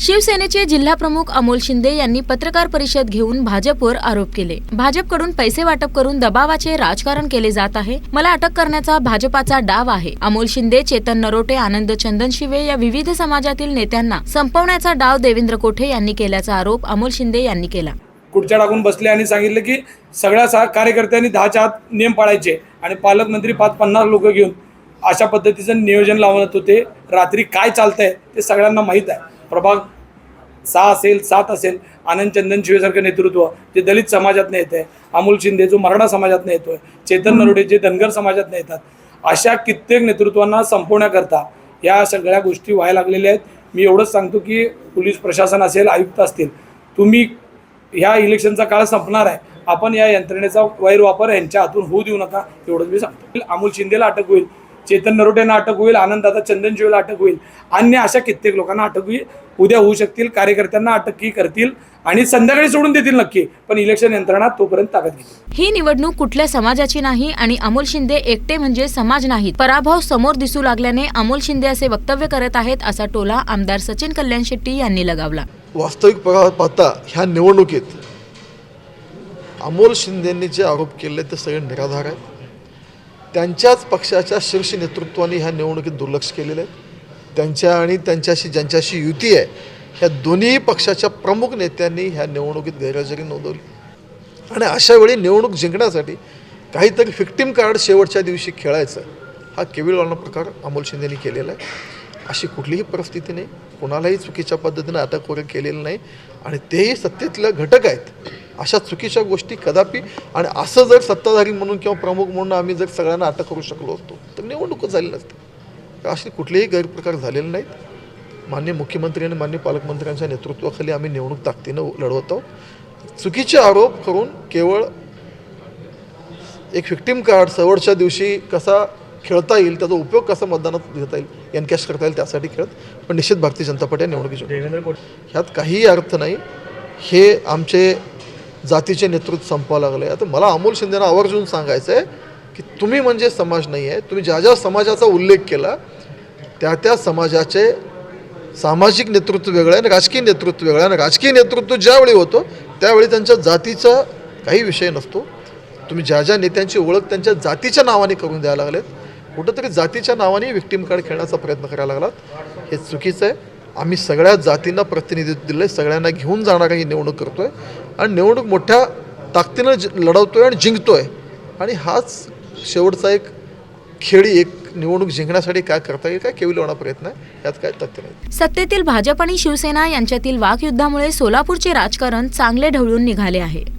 शिवसेनेचे जिल्हा प्रमुख अमोल शिंदे यांनी पत्रकार परिषद घेऊन भाजपवर आरोप केले. भाजपकडून पैसे वाटप करून दबावाचे राजकारण केले जात आहे. मला अटक करण्याचा भाजपाचा डाव आहे. अमोल शिंदे चेतन नरोटे आनंद चंदन शिवे या विविध समाजातील नेत्यांना संपवण्याचा डाव देवेंद्र कोठे यांनी केल्याचा आरोप अमोल शिंदे यांनी केला. कुठच्या टाकून बसले आणि सांगितलं की सगळ्या सा कार्यकर्त्यांनी दहाच्या आत नियम पाळायचे आणि पालकमंत्री पाच पन्नास लोक घेऊन अशा पद्धतीचं नियोजन लावत होते. रात्री काय चालतंय ते सगळ्यांना माहीत आहे. प्रभाग सहा असेल सात असेल आनंद चंदन शिवेसारखं नेतृत्व जे दलित समाजातनं येत आहे अमोल शिंदे जो मराठा समाजातनं येतोय चेतन नरोडे जे धनगर समाजातनं येतात अशा कित्येक नेतृत्वांना संपवण्याकरता या सगळ्या गोष्टी व्हायला लागलेल्या आहेत. मी एवढंच सांगतो की पोलीस प्रशासन असेल आयुक्त असतील तुम्ही ह्या इलेक्शनचा काळ संपणार आहे. आपण या यंत्रणेचा गैरवापर यांच्या हातून होऊ देऊ नका एवढंच मी सांगतो. अमोल शिंदेला अटक होईल. चेतन नरोटेंना अटक होईल आनंदाता चंदनशिवेला अटक होईल. अन्य अशा कित्येक लोकांना अटक होईल उद्या होऊ शकतील कार्यकर्त्यांना अटकही करतील आणि संध्याकाळी सोडून देतील नक्की पण इलेक्शन यंत्रणा तोपर्यंत ताकद घेतील. ही निवडणूक कुठल्या समाजाची नाही आणि अमोल शिंदे एकटे म्हणजे समाज नाहीत. पराभव समोर दिसू लागल्याने अमोल शिंदे असे वक्तव्य करत आहेत असा टोला आमदार सचिन कल्याण शेट्टी यांनी लगावला. वास्तविक पहा पाहता ह्या निवडणुकीत अमोल शिंदेंनी जे आरोप केले ते सगळे निराधार आहेत. त्यांच्याच पक्षाच्या शीर्ष नेतृत्वाने ह्या निवडणुकीत दुर्लक्ष केलेलं आहे. त्यांच्या आणि त्यांच्याशी ज्यांच्याशी युती आहे ह्या दोन्ही पक्षाच्या प्रमुख नेत्यांनी ह्या निवडणुकीत गैरहजेरी नोंदवली. आणि अशा वेळी निवडणूक जिंकण्यासाठी काहीतरी फिक्टीम कार्ड शेवटच्या दिवशी खेळायचं हा केविलवाना प्रकार अमोल शिंदेनी केलेला आहे. अशी कुठलीही परिस्थिती नाही कोणालाही चुकीच्या पद्धतीनं अटक वगैरे केलेलं नाही आणि तेही सत्तेतले घटक आहेत. अशा चुकीच्या गोष्टी कदापि आणि असं जर सत्ताधारी म्हणून किंवा प्रमुख म्हणून आम्ही जर सगळ्यांना अटक करू शकलो असतो तर निवडणूकच झाली नसते. तर असे कुठलेही गैरप्रकार झालेले नाहीत. मान्य मुख्यमंत्री आणि मान्य पालकमंत्र्यांच्या नेतृत्वाखाली आम्ही निवडणूक ताकदीनं लढवत. आहोत चुकीचे आरोप करून केवळ एक व्हिक्टीम कार्ड शेवटच्या दिवशी कसा खेळता येईल त्याचा उपयोग कसा मतदानात घेता येईल एनकॅश करता येईल त्यासाठी खेळत. पण निश्चित भारतीय जनता पार्टी या निवडणुकीची ह्यात काहीही अर्थ नाही. हे आमचे जातीचे नेतृत्व संपावं लागले. आता मला अमोल शिंदेना आवर्जून सांगायचं आहे की तुम्ही म्हणजे समाज नाही आहे तुम्ही ज्या ज्या समाजाचा उल्लेख केला त्या त्या समाजाचे सामाजिक नेतृत्व वेगळं आहे आणि राजकीय नेतृत्व वेगळं आहे. आणि राजकीय नेतृत्व ज्यावेळी होतं त्यावेळी त्यांच्या जातीचा काही विषय नसतो. तुम्ही ज्या ज्या नेत्यांची ओळख त्यांच्या जातीच्या नावाने करून द्यायला लागलेत. कुठंतरी जातीच्या नावाने विक्टीम कार्ड खेळण्याचा प्रयत्न करायला लागलात. हे चुकीचं आहे. आम्ही सगळ्या जातींना प्रतिनिधित्व दिलं आहे सगळ्यांना घेऊन जाणारा ही निवडणूक करतो आहे आणि निवडणूक मोठ्या ताकदीनं ज लढवतो आहे आणि जिंकतो आहे आणि हाच शेवटचा एक खेळी एक निवडणूक जिंकण्यासाठी काय करता येईल काय केविलवाणा प्रयत्न आहे यात काय तथ्य नाही. सत्तेतील भाजप आणि शिवसेना यांच्यातील वाकयुद्धामुळे सोलापूरचे राजकारण चांगले ढवळून निघाले आहे.